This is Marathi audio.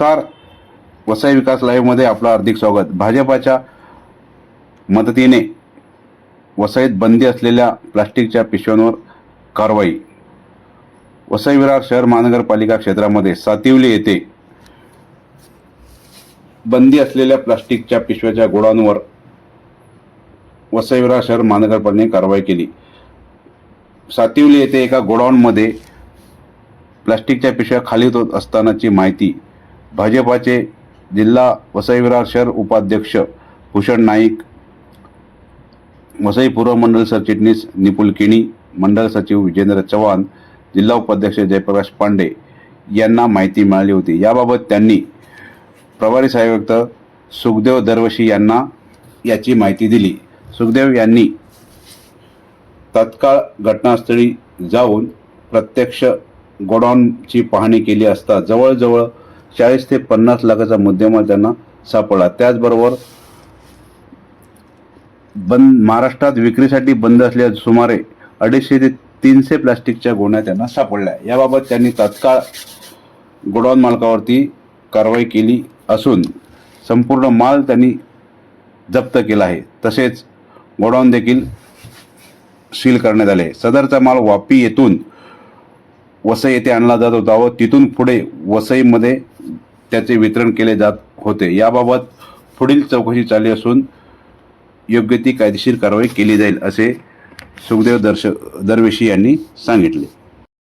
कार वसई विकास लाईव्हमध्ये आपलं हार्दिक स्वागत. भाजपाच्या मदतीने वसईत बंदी असलेल्या प्लास्टिकच्या पिशव्यांवर कारवाई. वसई विरार शहर महानगरपालिका क्षेत्रामध्ये सातिवली येथे बंदी असलेल्या प्लास्टिकच्या पिशव्याच्या गोडांवर वसई विरार शहर महानगरपालिकेने कारवाई केली. सातिवली येथे एका गोडाऊनमध्ये प्लास्टिकच्या पिशव्या खाली होत असतानाची माहिती भाजपाचे जिल्हा वसई विरार शहर उपाध्यक्ष भूषण नाईक वसई पूर्व मंडल सरचिटणीस निपुल किणी मंडळ सचिव विजेंद्र चव्हाण जिल्हा उपाध्यक्ष जयप्रकाश पांडे यांना माहिती मिळाली होती. याबाबत त्यांनी प्रभारी आयुक्त सुखदेव दरवशी यांना याची माहिती दिली. सुखदेव यांनी तत्काळ घटनास्थळी जाऊन प्रत्यक्ष गोडाऊनची पाहणी केली असता जवळजवळ चाळीस ते पन्नास लाखाचा मुद्देमाल त्यांना सापडला. त्याचबरोबर बंद महाराष्ट्रात विक्रीसाठी बंद असलेल्या सुमारे अडीचशे ते तीनशे प्लास्टिकच्या गोण्या त्यांना सापडल्या. याबाबत त्यांनी तत्काळ गोडाऊन मालकावरती कारवाई केली असून संपूर्ण माल त्यांनी जप्त केला आहे. तसेच गोडाऊन देखील सील करण्यात आले. सदरचा माल वापी येथून वसई येथे आणला जात होता व तिथून पुढे वसईमध्ये त्याचे वितरण केले जात होते. याबाबत पुढील चौकशी चालली असून योग्य ती कायदेशीर कारवाई केली जाईल असे सुखदेव दर्श दरवेशी यांनी सांगितले.